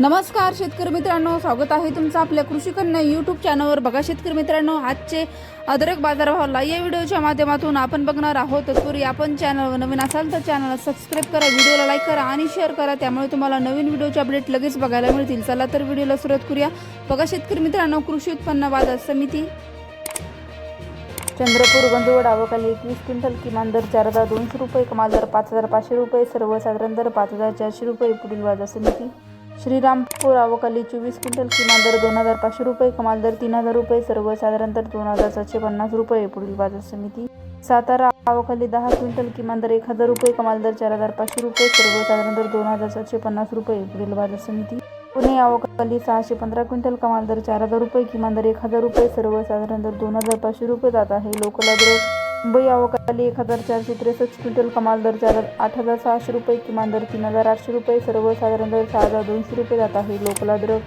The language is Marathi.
नमस्कार शेतकरी मित्रांनो. स्वागत आहे तुमचं आपल्या कृषी कन्या यूट्यूब चॅनलवर बघा शेतकरी मित्रांनो आजचे अदरक बाजारभावाला या व्हिडिओच्या माध्यमातून आपण बघणार आहोत. तत्पूर्वी आपण चॅनलवर नवीन असाल तर चॅनलला सबस्क्राईब करा व्हिडिओला लाईक करा आणि शेअर करा. त्यामुळे तुम्हाला नवीन व्हिडिओचे अपडेट लगेच बघायला मिळतील. चला तर व्हिडिओला सुरुवात करूया. बघा शेतकरी मित्रांनो कृषी उत्पन्न बाजार समिती. चंद्रपूर गंधवड आवकाली एकवीस क्विंटल किमान दर चार हजार दोनशे रुपये कमाल दर पाच हजार पाचशे रुपये सर्वसाधारण दर पाच हजार चारशे रुपये पुढील बाजार समिती. श्रीरामपूर अवकाली चोवीस क्विंटल किमान दर दोन हजार पाचशे रुपये कमाल दर तीन हजार रुपये सर्वसाधारण दर दोन हजार सातशे पन्नास रुपये पुढील बाजार समिती. सातारा अवकाली दहा क्विंटल किमान दर एक हजार रुपये कमाल दर चार हजार पाचशे रुपये सर्वसाधारण दर दोन हजार सातशे पन्नास रुपये पुढील बाजार समिती. पुणे आवकाली सहाशे पंधरा क्विंटल कमाल दर चार हजार रुपये किमान दर एक हजार रुपये सर्वसाधारण दर दोन हजार पाचशे रुपये जात आहे लोकल अद्रक मुंबई एक हजार चारशे त्रेसष्ट क्विंटल कमाल दर चार आठ हजार सहाशे रुपये किमान दर तीन हजार आठशे रुपये. सर्वसाधारण दर सहा हजार दोनशे रुपये जात आहे. लोकला अद्रक